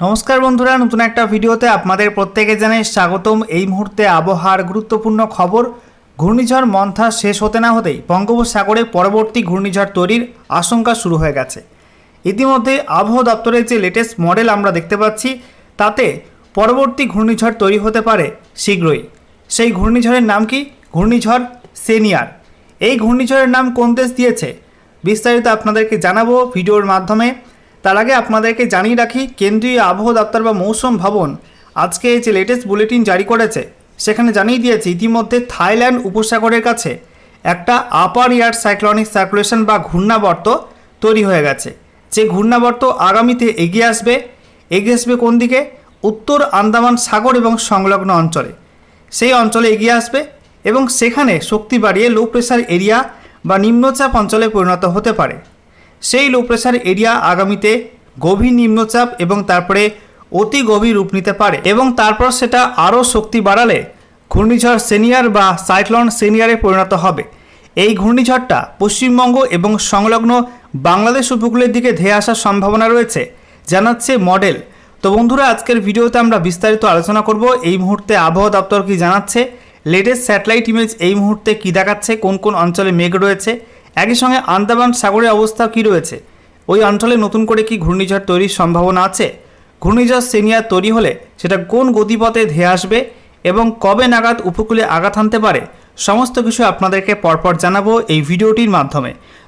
নমস্কার বন্ধুরা, নতুন একটা ভিডিওতে আপনাদের প্রত্যেকে জানাই স্বাগতম। এই মুহূর্তে আবহাওয়ার গুরুত্বপূর্ণ খবর, ঘূর্ণিঝড় মন্থা শেষ হতে না হতেই বঙ্গোপসাগরে পরবর্তী ঘূর্ণিঝড় তৈরির আশঙ্কা শুরু হয়ে গেছে। ইতিমধ্যে আবহাওয়া দপ্তরের যে লেটেস্ট মডেল আমরা দেখতে পাচ্ছি, তাতে পরবর্তী ঘূর্ণিঝড় তৈরি হতে পারে শীঘ্রই। সেই ঘূর্ণিঝড়ের নাম কি? ঘূর্ণিঝড় সেনিয়ার। এই ঘূর্ণিঝড়ের নাম কোন দেশ দিয়েছে? বিস্তারিত আপনাদেরকে জানাব ভিডিওর মাধ্যমে। তার আগে আপনাদেরকে জানিয়ে রাখি, কেন্দ্রীয় আবহাওয়া দপ্তর বা মৌসুম ভবন আজকে যে লেটেস্ট বুলেটিন জারি করেছে, সেখানে জানিয়ে দিয়েছে ইতিমধ্যে থাইল্যান্ড উপসাগরের কাছে একটা আপার ইয়ার সাইক্লনিক সার্কুলেশন বা ঘূর্ণাবর্ত তৈরি হয়ে গেছে। যে ঘূর্ণাবর্ত আগামীতে এগিয়ে আসবে এগিয়ে আসবে কোন দিকে? উত্তর আন্দামান সাগর এবং সংলগ্ন অঞ্চলে। সেই অঞ্চলে এগিয়ে আসবে এবং সেখানে শক্তি বাড়িয়ে লো প্রেশার এরিয়া বা নিম্নচাপ অঞ্চলে পরিণত হতে পারে। সেই লো প্রেশার এরিয়া আগামীতে গভীর নিম্নচাপ এবং তারপরে অতি গভীর রূপ নিতে পারে এবং তারপর সেটা আরও শক্তি বাড়ালে ঘূর্ণিঝড় সিনিয়র বা সাইক্লন সিনিয়রে পরিণত হবে। এই ঘূর্ণিঝড়টা পশ্চিমবঙ্গ এবং সংলগ্ন বাংলাদেশ উপকূলের দিকে ধেয়ে আসার সম্ভাবনা রয়েছে, জানাচ্ছে মডেল। তো বন্ধুরা, আজকের ভিডিওতে আমরা বিস্তারিত আলোচনা করব, এই মুহূর্তে আবহাওয়া দপ্তর কি জানাচ্ছে লেটেস্ট স্যাটেলাইট ইমেজ এই মুহূর্তে কি দেখাচ্ছে, কোন কোন অঞ্চলে মেঘ রয়েছে একই সঙ্গে আন্দামান সাগরের অবস্থা কি রয়েছে? ওই অঞ্চলে নতুন করে কি ঘূর্ণিঝড় তৈরির সম্ভাবনা আছে? ঘূর্ণিঝড় সিনিয়ার তৈরি হলে সেটা কোন গতিপথে ধেয়ে আসবে এবং কবে নাগাদ উপকূলে আঘাত আনতে পারে? সমস্ত কিছু আপনাদেরকে পরপর জানাব এই ভিডিওটির মাধ্যমে।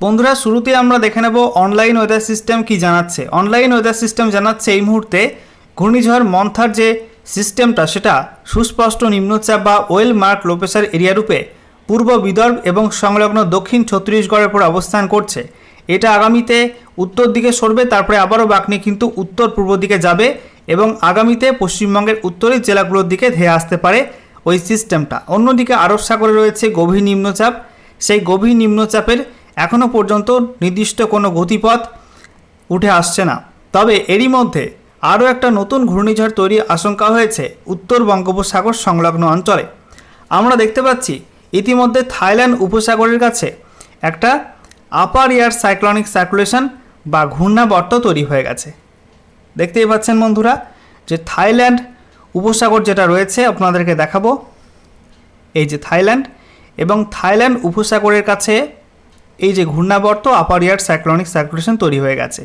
বন্ধুরা, শুরুতে আমরা দেখে নেব অনলাইন ওয়েদার সিস্টেম কি জানাচ্ছে। অনলাইন ওয়েদার সিস্টেম জানাচ্ছে এই মুহূর্তে ঘূর্ণিঝড় মন্থার যে সিস্টেমটা সেটা সুস্পষ্ট নিম্নচাপ বা well marked low pressure area রূপে পূর্ব বিদর্ভ এবং সংলগ্ন দক্ষিণ ছত্তিশগড়ের উপর অবস্থান করছে। এটা আগামীতে উত্তর দিকে সরবে, তারপরে আবারও বাঁকনি কিন্তু উত্তর পূর্ব দিকে যাবে এবং আগামীতে পশ্চিমবঙ্গের উত্তরের জেলাগুলোর দিকে ধেয়ে আসতে পারে ওই সিস্টেমটা অন্যদিকে আরব সাগরে রয়েছে গভীর নিম্নচাপ। সেই গভীর নিম্নচাপের এখনও পর্যন্ত নির্দিষ্ট কোনো গতিপথ উঠে আসছে না। তবে এরই মধ্যে আরও একটা নতুন ঘূর্ণিঝড় তৈরির আশঙ্কা হয়েছে উত্তর বঙ্গোপসাগর সংলগ্ন অঞ্চলে। আমরা দেখতে পাচ্ছি ইতিমধ্যে থাইল্যান্ড উপসাগরের কাছে একটা আপার এয়ার সাইক্লনিক সার্কুলেশন বা ঘূর্ণাবর্ত তৈরি হয়ে গেছে। দেখতেই পাচ্ছেন বন্ধুরা যে থাইল্যান্ড উপসাগর যেটা রয়েছে, আপনাদেরকে দেখাবো। এই যে থাইল্যান্ড এবং থাইল্যান্ড উপসাগরের কাছে এই যে ঘূর্ণাবর্ত আপার এয়ার সাইক্লনিক সার্কুলেশন তৈরি হয়ে গেছে।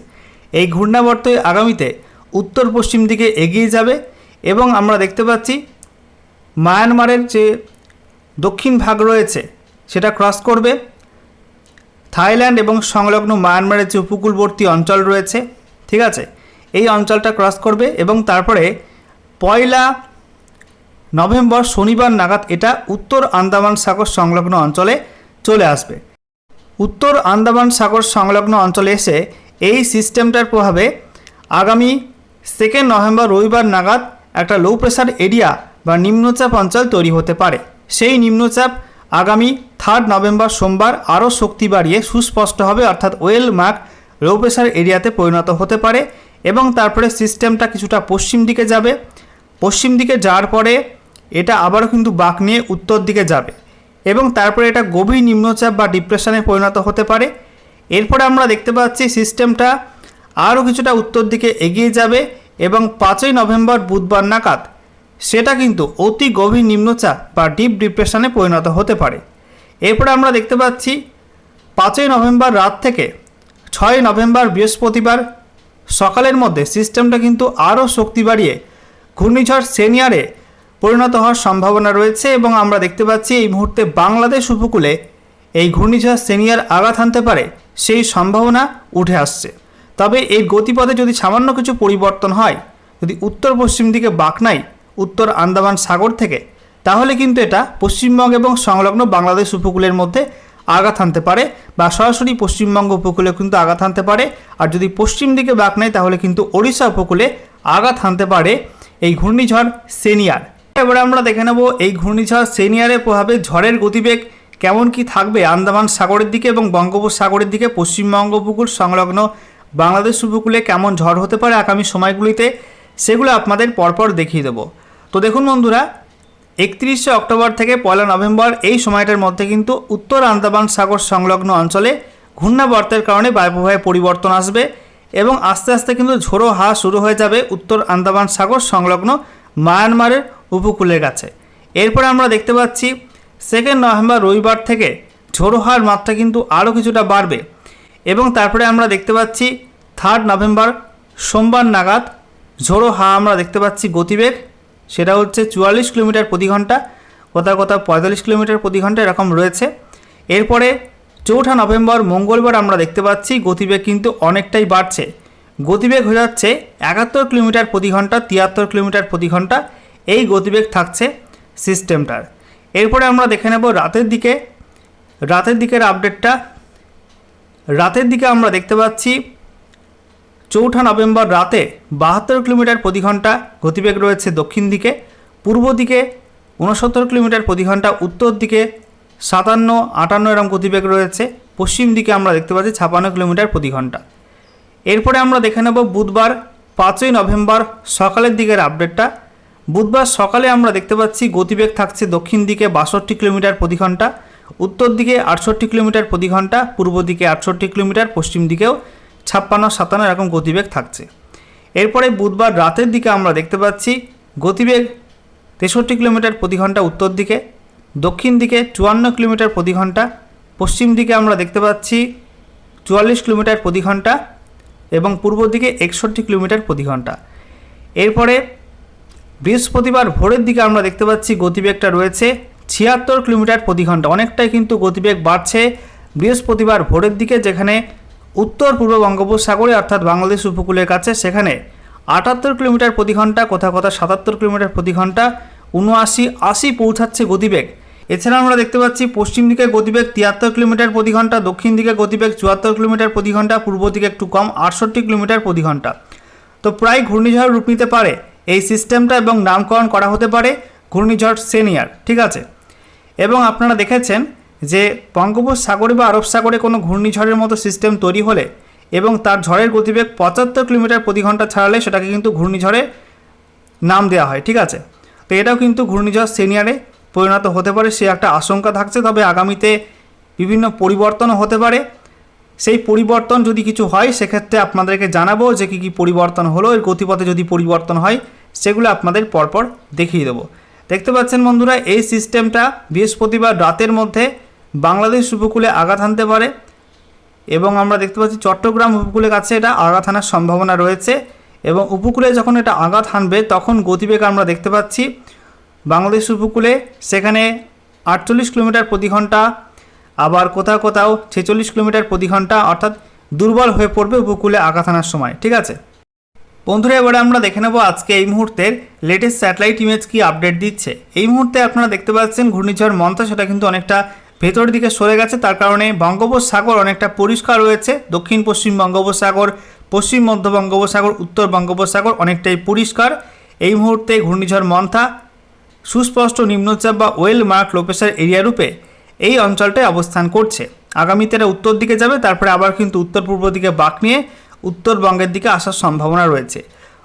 এই ঘূর্ণাবর্ত আগামীতে উত্তর পশ্চিম দিকে এগিয়ে যাবে এবং আমরা দেখতে পাচ্ছি মায়ানমারের যে দক্ষিণ ভাগ রয়েছে সেটা ক্রস করবে। থাইল্যান্ড এবং সংলগ্ন মায়ানমারের যে উপকূলবর্তী অঞ্চল রয়েছে, ঠিক আছে? এই অঞ্চলটা ক্রস করবে এবং তারপরে পয়লা নভেম্বর শনিবার নাগাদ এটা উত্তর আন্দামান সাগর সংলগ্ন অঞ্চলে চলে আসবে। উত্তর আন্দামান সাগর সংলগ্ন অঞ্চলে এসে এই সিস্টেমটার প্রভাবে আগামী সেকেন্ড নভেম্বর রবিবার নাগাদ একটা লো প্রেশার এরিয়া বা নিম্নচাপ অঞ্চল তৈরি হতে পারে। সেই নিম্নচাপ আগামী থার্ড নভেম্বর সোমবার আরও শক্তি বাড়িয়ে সুস্পষ্ট হবে অর্থাৎ ওয়েল মার্ক লো প্রেশার এরিয়াতে পরিণত হতে পারে এবং তারপরে সিস্টেমটা কিছুটা পশ্চিম দিকে যাবে। পশ্চিম দিকে যাওয়ার পরে এটা আবারও কিন্তু বাঁক নিয়ে উত্তর দিকে যাবে। এবং তারপরে এটা গভীর নিম্নচাপ বা ডিপ্রেশনে পরিণত হতে পারে। এরপরে আমরা দেখতে পাচ্ছি সিস্টেমটা আরও কিছুটা উত্তর দিকে এগিয়ে যাবে এবং পাঁচই নভেম্বর বুধবার নাগাদ সেটা কিন্তু অতি গভীর নিম্নচাপ বা ডিপ ডিপ্রেশনে পরিণত হতে পারে। এরপরে আমরা দেখতে পাচ্ছি পাঁচই নভেম্বর রাত থেকে ছয় নভেম্বর বৃহস্পতিবার সকালের মধ্যে সিস্টেমটা কিন্তু আরও শক্তি বাড়িয়ে ঘূর্ণিঝড় সেনিয়ারে পরিণত হওয়ার সম্ভাবনা রয়েছে এবং আমরা দেখতে পাচ্ছি এই মুহূর্তে বাংলাদেশ উপকূলে এই ঘূর্ণিঝড় সেনিয়ার আঘাত আনতে পারে, সেই সম্ভাবনা উঠে আসছে। তবে এই গতিপথে যদি সামান্য কিছু পরিবর্তন হয়, যদি উত্তর পশ্চিম দিকে বাঁকনাই, উত্তর আন্দামান সাগর থেকে, তাহলে কিন্তু এটা পশ্চিমবঙ্গ এবং সংলগ্ন বাংলাদেশ উপকূলের মধ্যে আঘাত আনতে পারে বা সরাসরি পশ্চিমবঙ্গ উপকূলে কিন্তু আঘাত আনতে পারে। আর যদি পশ্চিম দিকে বাঁক তাহলে কিন্তু ওড়িশা উপকূলে আঘাত হানতে পারে এই ঘূর্ণিঝড় সেনিয়ার। এবারে আমরা দেখে নেব এই ঘূর্ণিঝড় সেনিয়ারের প্রভাবে ঝড়ের গতিবেগ কেমন কি থাকবে আন্দামান সাগরের দিকে এবং বঙ্গোপসাগরের দিকে, পশ্চিমবঙ্গ উপকূল সংলগ্ন বাংলাদেশ উপকূলে কেমন ঝড় হতে পারে আগামী সময়গুলিতে সেগুলো আপনাদের পরপর দেখিয়ে দেবো। তো দেখুন বন্ধুরা, একত্রিশে অক্টোবর থেকে পয়লা নভেম্বর এই সময়টার মধ্যে কিন্তু উত্তর আন্দামান সাগর সংলগ্ন অঞ্চলে ঘূর্ণাবর্তের কারণে বায়ুপ্রবাহে পরিবর্তন আসবে এবং আস্তে আস্তে কিন্তু ঝোড়ো হাওয়া শুরু হয়ে যাবে উত্তর আন্দামান সাগর সংলগ্ন মায়ানমারের উপকূলের কাছে। এরপরে আমরা দেখতে পাচ্ছি সেকেন্ড নভেম্বর রবিবার থেকে ঝোড়ো হাওয়ার মাত্রা কিন্তু আরও কিছুটা বাড়বে এবং তারপরে আমরা দেখতে পাচ্ছি থার্ড নভেম্বর সোমবার নাগাদ ঝোড়ো হাওয়া আমরা দেখতে পাচ্ছি গতিবেগ, সেটা হচ্ছে চুয়াল্লিশ কিলোমিটার প্রতি ঘণ্টা, কোথাও কোথাও পঁয়তাল্লিশ কিলোমিটার প্রতি ঘণ্টা এরকম রয়েছে। এরপরে চৌঠা নভেম্বর মঙ্গলবার আমরা দেখতে পাচ্ছি, গতিবেগ কিন্তু অনেকটাই বাড়ছে। গতিবেগ হয়ে যাচ্ছে একাত্তর কিলোমিটার প্রতি ঘণ্টা, তিয়াত্তর কিলোমিটার প্রতি ঘণ্টা এই গতিবেগ থাকছে সিস্টেমটার। এরপরে আমরা দেখে নেব রাতের দিকে। রাতের দিকের আপডেটটা। রাতের দিকে আমরা দেখতে পাচ্ছি চৌঠা নভেম্বর রাতে বাহাত্তর কিলোমিটার প্রতি ঘণ্টা গতিবেগ রয়েছে দক্ষিণ দিকে। পূর্ব দিকে উনসত্তর কিলোমিটার প্রতি ঘণ্টা, উত্তর দিকে সাতান্ন, আটান্ন এরম গতিবেগ রয়েছে। পশ্চিম দিকে আমরা দেখতে পাচ্ছি ছাপান্ন কিলোমিটার প্রতি ঘণ্টা। এরপরে আমরা দেখে নেব বুধবার পাঁচই নভেম্বর সকালের দিকের আপডেটটা। বুধবার সকালে আমরা দেখতে পাচ্ছি গতিবেগ থাকছে দক্ষিণ দিকে বাষট্টি কিলোমিটার প্রতি ঘণ্টা, উত্তর দিকে আটষট্টি কিলোমিটার প্রতি ঘণ্টা, পূর্ব দিকে আটষট্টি কিলোমিটার, পশ্চিম দিকেও ছাপ্পান্ন, সাতান্ন এরকম গতিবেগ থাকছে। এরপরে বুধবার রাতের দিকে আমরা দেখতে পাচ্ছি গতিবেগ তেষট্টি কিলোমিটার প্রতি ঘণ্টা উত্তর দিকে, দক্ষিণ দিকে চুয়ান্ন কিলোমিটার প্রতি ঘণ্টা, পশ্চিম দিকে আমরা দেখতে পাচ্ছি চুয়াল্লিশ কিলোমিটার প্রতি ঘণ্টা এবং পূর্ব দিকে একষট্টি কিলোমিটার প্রতি ঘণ্টা। এরপরে বৃহস্পতিবার ভোরের দিকে আমরা দেখতে পাচ্ছি গতিবেগটা রয়েছে ছিয়াত্তর কিলোমিটার প্রতি ঘণ্টা। অনেকটাই কিন্তু গতিবেগ বাড়ছে বৃহস্পতিবার ভোরের দিকে যেখানে উত্তর পূর্ব বঙ্গোপসাগরে অর্থাৎ বাংলাদেশ উপকূলের কাছে, সেখানে আটাত্তর কিলোমিটার প্রতি ঘণ্টা কোথাও কোথাও সাতাত্তর কিলোমিটার প্রতি ঘণ্টা, উনআশি, আশি পৌঁছাচ্ছে গতিবেগ। এছাড়া আমরা দেখতে পাচ্ছি পশ্চিম দিকে গতিবেগ তিয়াত্তর কিলোমিটার প্রতি ঘণ্টা, দক্ষিণ দিকে গতিবেগ চুয়াত্তর কিলোমিটার প্রতি ঘণ্টা, পূর্ব দিকে একটু কম আটষট্টি কিলোমিটার প্রতি ঘণ্টা। তো প্রায় ঘূর্ণিঝড় রূপ নিতে পারে। এই সিস্টেমটা এবং নামকরণ করা হতে পারে ঘূর্ণিঝড় সেনিয়ার, ঠিক আছে? এবং আপনারা দেখেছেন যে বঙ্গোপসাগরে বা আরব সাগরে কোনো ঘূর্ণিঝড়ের মতো সিস্টেম তৈরি হলে এবং তার ঝড়ের গতিবেগ পঁচাত্তর কিলোমিটার প্রতি ঘণ্টা ছাড়ালে সেটাকে কিন্তু ঘূর্ণিঝড়ে নাম দেওয়া হয়, ঠিক আছে? তো এটাও কিন্তু ঘূর্ণিঝড় সিনিয়রে পরিণত হতে পারে, সে একটা আশঙ্কা থাকছে। তবে আগামীতে বিভিন্ন পরিবর্তনও হতে পারে। সেই পরিবর্তন যদি কিছু হয়, সেক্ষেত্রে আপনাদেরকে জানাব যে কী কী পরিবর্তন হলো। এর গতিপথে যদি পরিবর্তন হয় সেগুলো আপনাদের পরপর দেখিয়ে দেবো। দেখতে পাচ্ছেন বন্ধুরা, এই সিস্টেমটা বৃহস্পতিবার রাতের মধ্যে বাংলাদেশ উপকূলে আঘাত হানতে পারে এবং আমরা দেখতে পাচ্ছি চট্টগ্রাম উপকূলের কাছে এটা আঘাত হানার সম্ভাবনা রয়েছে এবং উপকূলে যখন এটা আঘাত হানবে, তখন গতিবেগ আমরা দেখতে পাচ্ছি বাংলাদেশ উপকূলে সেখানে আটচল্লিশ কিলোমিটার প্রতি ঘণ্টা, আবার কোথাও কোথাও ছেচল্লিশ কিলোমিটার প্রতি ঘণ্টা অর্থাৎ দুর্বল হয়ে পড়বে উপকূলে আঘাত হানার সময়, ঠিক আছে? বন্ধুরা, এবারে আমরা দেখে নেব আজকে এই মুহূর্তের লেটেস্ট স্যাটেলাইট ইমেজ কি আপডেট দিচ্ছে। এই মুহূর্তে আপনারা দেখতে পাচ্ছেন ঘূর্ণিঝড় মন্থা, সেটা কিন্তু অনেকটা ভেতরের দিকে সরে গেছে। তার কারণে বঙ্গোপসাগর অনেকটা পরিষ্কার রয়েছে। দক্ষিণ, পশ্চিম বঙ্গোপসাগর, পশ্চিম, মধ্য বঙ্গোপসাগর, উত্তর বঙ্গোপসাগর অনেকটাই পরিষ্কার। এই মুহূর্তে ঘূর্ণিঝড় মন্থা, সুস্পষ্ট নিম্নচাপ বা ওয়েল মার্ক লোপেশার এরিয়া রূপে এই অঞ্চলটায় অবস্থান করছে। আগামীতে এরা উত্তর দিকে যাবে, তারপরে আবার কিন্তু উত্তর পূর্ব দিকে বাঁক নিয়ে উত্তরবঙ্গের দিকে আসার সম্ভাবনা রয়েছে।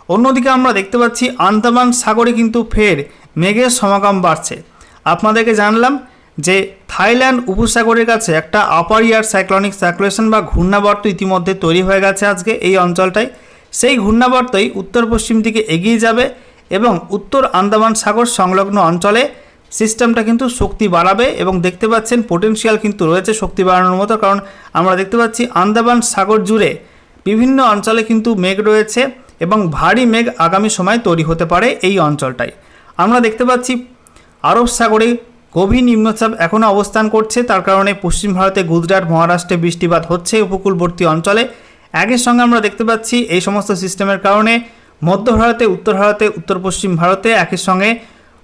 অন্যদিকে আমরা দেখতে পাচ্ছি, আন্দামান সাগরে কিন্তু ফের মেঘের সমাগম বাড়ছে। আপনাদেরকে জানলাম যে থাইল্যান্ড উপসাগরের কাছে একটা আপার ইয়ার সাইক্লনিক সার্কুলেশন বা ঘূর্ণাবর্ত ইতিমধ্যে তৈরি হয়ে গেছে আজকে এই অঞ্চলটায়। সেই ঘূর্ণাবর্তই উত্তর পশ্চিম দিকে এগিয়ে যাবে এবং উত্তর আন্দামান সাগর সংলগ্ন অঞ্চলে সিস্টেমটা কিন্তু শক্তি বাড়াবে এবং দেখতে পাচ্ছেন পোটেনশিয়াল কিন্তু রয়েছে শক্তি বাড়ানোর মতো। কারণ আমরা দেখতে পাচ্ছি, আন্দামান সাগর জুড়ে বিভিন্ন অঞ্চলে কিন্তু মেঘ রয়েছে এবং ভারী মেঘ আগামী সময় তৈরি হতে পারে এই অঞ্চলটায়। আমরা দেখতে পাচ্ছি আরব সাগরে গভীর নিম্নচাপ এখনও অবস্থান করছে, তার কারণে পশ্চিম ভারতে গুজরাট, মহারাষ্ট্রে বৃষ্টিপাত হচ্ছে উপকূলবর্তী অঞ্চলে। একই সঙ্গে আমরা দেখতে পাচ্ছি এই সমস্ত সিস্টেমের কারণে মধ্য ভারতে, উত্তর ভারতে, উত্তর পশ্চিম ভারতে একই সঙ্গে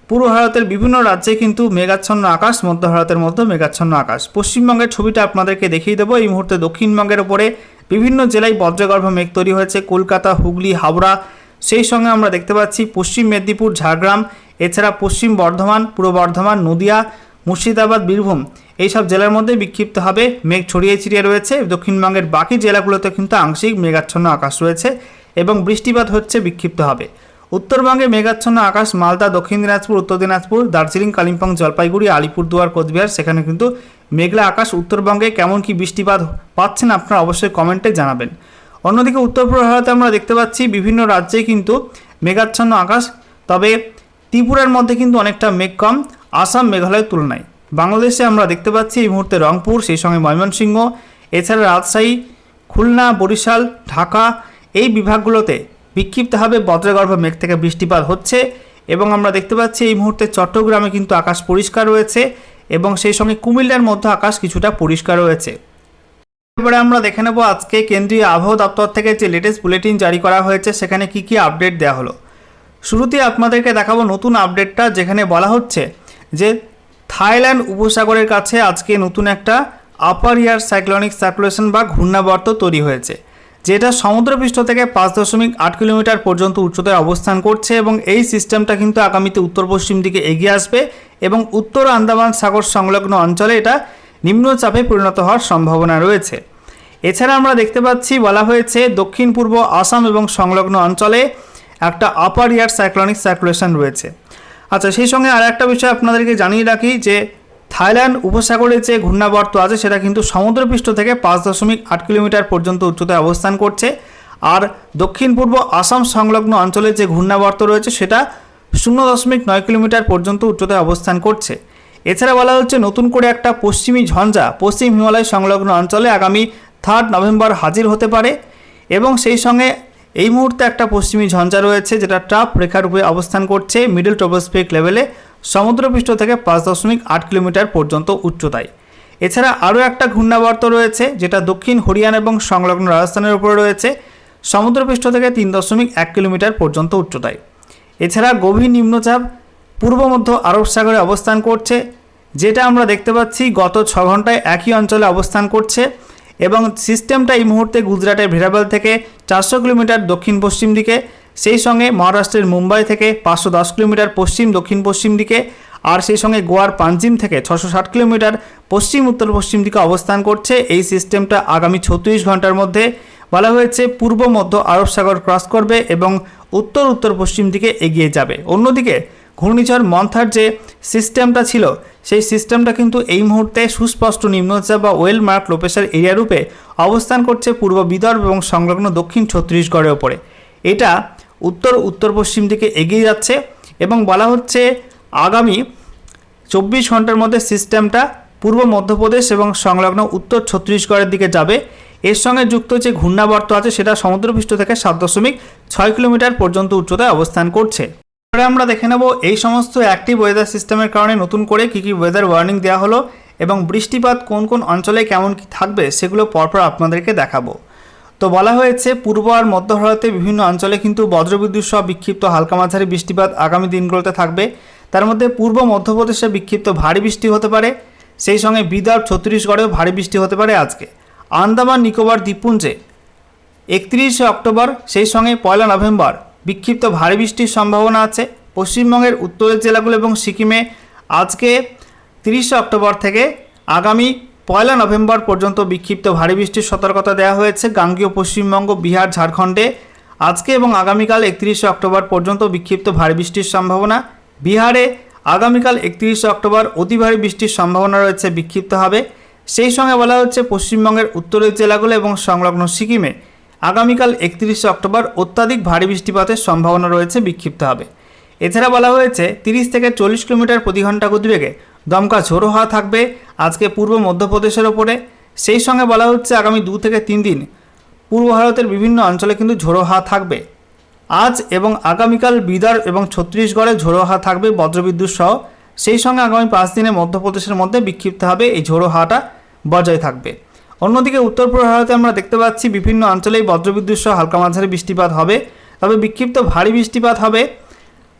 পূর্ব ভারতের বিভিন্ন রাজ্যে কিন্তু মেঘাচ্ছন্ন আকাশ, মধ্য ভারতের মধ্যে মেঘাচ্ছন্ন আকাশ। পশ্চিমবঙ্গের ছবিটা আপনাদেরকে দেখিয়ে দেবো। এই মুহূর্তে দক্ষিণবঙ্গের ওপরে বিভিন্ন জেলায় বজ্রগর্ভ মেঘ তৈরি হয়েছে। কলকাতা, হুগলি, হাওড়া, সেই সঙ্গে আমরা দেখতে পাচ্ছি পশ্চিম মেদিনীপুর, ঝাড়গ্রাম, এছাড়া পশ্চিম বর্ধমান, পূর্ব বর্ধমান, নদিয়া, মুর্শিদাবাদ, বীরভূম। এইসব জেলার মধ্যে বিক্ষিপ্তভাবে মেঘ ছড়িয়ে ছিটিয়ে রয়েছে। দক্ষিণবঙ্গের বাকি জেলাগুলোতে কিন্তু আংশিক মেঘাচ্ছন্ন আকাশ রয়েছে এবং বৃষ্টিপাত হচ্ছে বিক্ষিপ্তভাবে উত্তরবঙ্গে মেঘাচ্ছন্ন আকাশ মালদা, দক্ষিণ দিনাজপুর, উত্তর দিনাজপুর, দার্জিলিং, কালিম্পং, জলপাইগুড়ি, আলিপুরদুয়ার, কোচবিহার, সেখানে কিন্তু মেঘলা আকাশ উত্তরবঙ্গে কেমন কি বৃষ্টিপাত পাচ্ছেন আপনারা অবশ্যই কমেন্টে জানাবেন। অন্যদিকে উত্তর পূর্ব ভারতে আমরা দেখতে পাচ্ছি বিভিন্ন রাজ্যে কিন্তু মেঘাচ্ছন্ন আকাশ, তবে ত্রিপুরার মধ্যে কিন্তু অনেকটা মেঘ কম, আসাম, মেঘালয়ের তুলনায়। বাংলাদেশে আমরা দেখতে পাচ্ছি এই মুহূর্তে রংপুর, সেই সঙ্গে ময়মনসিংহ, এছাড়া রাজশাহী, খুলনা, বরিশাল, ঢাকা, এই বিভাগগুলোতে বিক্ষিপ্তভাবে বজ্রগর্ভ মেঘ থেকে বৃষ্টিপাত হচ্ছে এবং আমরা দেখতে পাচ্ছি এই মুহূর্তে চট্টগ্রামে কিন্তু আকাশ পরিষ্কার রয়েছে। এবং সেই সঙ্গে কুমিল্লার মধ্যে আকাশ কিছুটা পরিষ্কার রয়েছে। এবারে আমরা দেখে নেব আজকে কেন্দ্রীয় আবহাওয়া দপ্তর থেকে যে লেটেস্ট বুলেটিন জারি করা হয়েছে, সেখানে কি কি আপডেট দেওয়া হলো। শুরুতে আপনাদেরকে দেখাবো নতুন আপডেটটা যেখানে বলা হচ্ছে যে থাইল্যান্ড উপসাগরের কাছে আজকে নতুন একটা আপার ইয়ার সাইক্লোনিক সার্কুলেশন বা ঘূর্ণাবর্ত তৈরি হয়েছে। যেটা সমুদ্রপৃষ্ঠ থেকে পাঁচ দশমিক আট কিলোমিটার পর্যন্ত উচ্চতায় অবস্থান করছে এবং এই সিস্টেমটা কিন্তু আগামীতে উত্তর পশ্চিম দিকে এগিয়ে আসবে এবং উত্তর আন্দামান সাগর সংলগ্ন অঞ্চলে এটা নিম্নচাপে পরিণত হওয়ার সম্ভাবনা রয়েছে। এছাড়া আমরা দেখতে পাচ্ছি, বলা হয়েছে দক্ষিণ পূর্ব আসাম এবং সংলগ্ন অঞ্চলে একটা আপার ইয়ার সাইক্লোনিক সার্কুলেশন রয়েছে। আচ্ছা সেই সঙ্গে আর একটা বিষয় আপনাদেরকে জানিয়ে রাখি যে থাইল্যান্ড উপসাগরে যে ঘূর্ণাবর্ত আছে, সেটা কিন্তু সমুদ্রপৃষ্ঠ থেকে পাঁচ দশমিক আট কিলোমিটার পর্যন্ত উচ্চতায় অবস্থান করছে। আর দক্ষিণ পূর্ব আসাম সংলগ্ন অঞ্চলে যে ঘূর্ণাবর্ত রয়েছে, সেটা শূন্য দশমিক নয় কিলোমিটার পর্যন্ত উচ্চতায় অবস্থান করছে। এছাড়া বলা হচ্ছে, নতুন করে একটা পশ্চিমী ঝঞ্ঝা, পশ্চিম হিমালয় সংলগ্ন অঞ্চলে আগামী থার্ড নভেম্বর হাজির হতে পারে। এবং সেই সঙ্গে এই মুহূর্তে একটা পশ্চিমী ঝঞ্ঝা রয়েছে, যেটা ট্রাপ রেখার উপরে অবস্থান করছে মিডল ট্রোপোস্ফিক লেভেলে সমুদ্রপৃষ্ঠ থেকে পাঁচ দশমিক আট কিলোমিটার পর্যন্ত উচ্চতায়। এছাড়া আরও একটা ঘূর্ণাবর্ত রয়েছে, যেটা দক্ষিণ হরিয়ানা এবং সংলগ্ন রাজস্থানের উপরে রয়েছে, সমুদ্রপৃষ্ঠ থেকে তিন দশমিক এক কিলোমিটার পর্যন্ত উচ্চতায়। এছাড়া গভীর নিম্নচাপ পূর্ব মধ্য আরব সাগরে অবস্থান করছে, যেটা আমরা দেখতে পাচ্ছি গত ছ ঘন্টায় একই অঞ্চলে অবস্থান করছে এবং সিস্টেমটা এই মুহূর্তে গুজরাটের ভেরাবেল থেকে চারশো কিলোমিটার দক্ষিণ পশ্চিম দিকে সেই সঙ্গে মহারাষ্ট্রের মুম্বাই থেকে পাঁচশো দশ কিলোমিটার পশ্চিম, দক্ষিণ পশ্চিম দিকে, আর সেই সঙ্গে গোয়ার পাঞ্জিম থেকে ছশো ষাট কিলোমিটার পশ্চিম, উত্তর পশ্চিম দিকে অবস্থান করছে। এই সিস্টেমটা আগামী ছত্রিশ ঘণ্টার মধ্যে বলা হয়েছে পূর্ব, মধ্য আরব সাগর ক্রস করবে এবং উত্তর উত্তর পশ্চিম দিকে এগিয়ে যাবে। অন্যদিকে ঘূর্ণিঝড় মন্থার যে সিস্টেমটা ছিল, সেই সিস্টেমটা কিন্তু এই মুহূর্তে সুস্পষ্ট নিম্নচাপ বা ওয়েল মার্ক লোপেশার এরিয়া রূপে অবস্থান করছে পূর্ব বিদর্ভ এবং সংলগ্ন দক্ষিণ ছত্তিশগড়ের ওপরে। এটা উত্তর উত্তর পশ্চিম দিকে এগিয়ে যাচ্ছে এবং বলা হচ্ছে আগামী চব্বিশ ঘণ্টার মধ্যে সিস্টেমটা পূর্ব মধ্যপ্রদেশ এবং সংলগ্ন উত্তর ছত্তিশগড়ের দিকে যাবে। এর সঙ্গে যুক্ত যে ঘূর্ণাবর্ত আছে সেটা সমুদ্রপৃষ্ঠ থেকে সাত দশমিক ছয় কিলোমিটার পর্যন্ত উচ্চতায় অবস্থান করছে। এবারে আমরা দেখে নেব এই সমস্ত অ্যাক্টিভ ওয়েদার সিস্টেমের কারণে নতুন করে কী কী ওয়েদার ওয়ার্নিং দেওয়া হলো এবং বৃষ্টিপাত কোন কোন অঞ্চলে কেমন কী থাকবে সেগুলো পরপর আপনাদেরকে দেখাবো। তো বলা হয়েছে, পূর্ব আর মধ্য ভারতে বিভিন্ন অঞ্চলে কিন্তু বজ্রবিদ্যুৎ সহ বিক্ষিপ্ত হালকা মাঝারি বৃষ্টিপাত আগামী দিনগুলোতে থাকবে। তার মধ্যে পূর্ব মধ্যপ্রদেশে বিক্ষিপ্ত ভারী বৃষ্টি হতে পারে। সেই সঙ্গে বিদর্ভ, ছত্তিশগড়েও ভারী বৃষ্টি হতে পারে আজকে। আন্দামান, নিকোবর, দ্বীপপুঞ্জে একত্রিশে অক্টোবর, সেই সঙ্গে পয়লা নভেম্বর বিক্ষিপ্ত ভারী বৃষ্টির সম্ভাবনা আছে। পশ্চিমবঙ্গের উত্তরের জেলাগুলো এবং সিকিমে আজকে তিরিশে অক্টোবর থেকে আগামী পয়লা নভেম্বর পর্যন্ত বিক্ষিপ্ত ভারী বৃষ্টির সতর্কতা দেওয়া হয়েছে গাঙ্গীয় পশ্চিমবঙ্গ, বিহার, ঝাড়খণ্ডে। আজকে এবং আগামীকাল একত্রিশে অক্টোবর পর্যন্ত বিক্ষিপ্ত ভারী বৃষ্টির সম্ভাবনা। বিহারে আগামীকাল একত্রিশে অক্টোবর অতি ভারী বৃষ্টির সম্ভাবনা রয়েছে, বিক্ষিপ্ত হবে। সেই সঙ্গে বলা হচ্ছে পশ্চিমবঙ্গের উত্তরের জেলাগুলো এবং সংলগ্ন সিকিমে আগামীকাল একত্রিশে অক্টোবর অত্যাধিক ভারী বৃষ্টিপাতের সম্ভাবনা রয়েছে, বিক্ষিপ্ত হবে। এছাড়া বলা হয়েছে তিরিশ থেকে চল্লিশ কিলোমিটার প্রতি ঘণ্টা গতিবেগে দমকা ঝোড়ো হওয়া থাকবে আজকে পূর্ব মধ্যপ্রদেশের ওপরে। সেই সঙ্গে বলা হচ্ছে আগামী দু থেকে তিন দিন পূর্ব ভারতের বিভিন্ন অঞ্চলে কিন্তু ঝোড়ো হাওয়া থাকবে। আজ এবং আগামীকাল বিদার এবং ছত্তিশগড়ে ঝোড়ো হাওয়া থাকবে বজ্রবিদ্যুৎ সহ। সেই সঙ্গে আগামী পাঁচ দিনে মধ্যপ্রদেশের মধ্যে বিক্ষিপ্ত হবে এই ঝোড়ো হাওয়াটা বজায় থাকবে। অন্যদিকে উত্তর পূর্ব ভারতে আমরা দেখতে পাচ্ছি বিভিন্ন অঞ্চলেই বজ্রবিদ্যুৎ সহ হালকা মাঝারি বৃষ্টিপাত হবে। তবে বিক্ষিপ্ত ভারী বৃষ্টিপাত হবে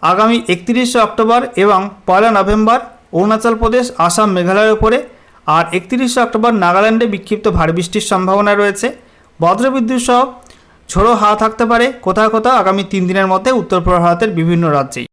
আগামী একত্রিশে অক্টোবর এবং পয়লা নভেম্বর অরুণাচল প্রদেশ, আসাম, মেঘালয়ের ওপরে আর একত্রিশে অক্টোবর নাগাল্যান্ডে বিক্ষিপ্ত ভারী বৃষ্টির সম্ভাবনা রয়েছে। বজ্রবিদ্যুৎ সহ ঝোড়ো হাওয়া থাকতে পারে। কোথাও কোথাও আগামী তিন দিনের মধ্যে উত্তর ভারতের বিভিন্ন রাজ্যে।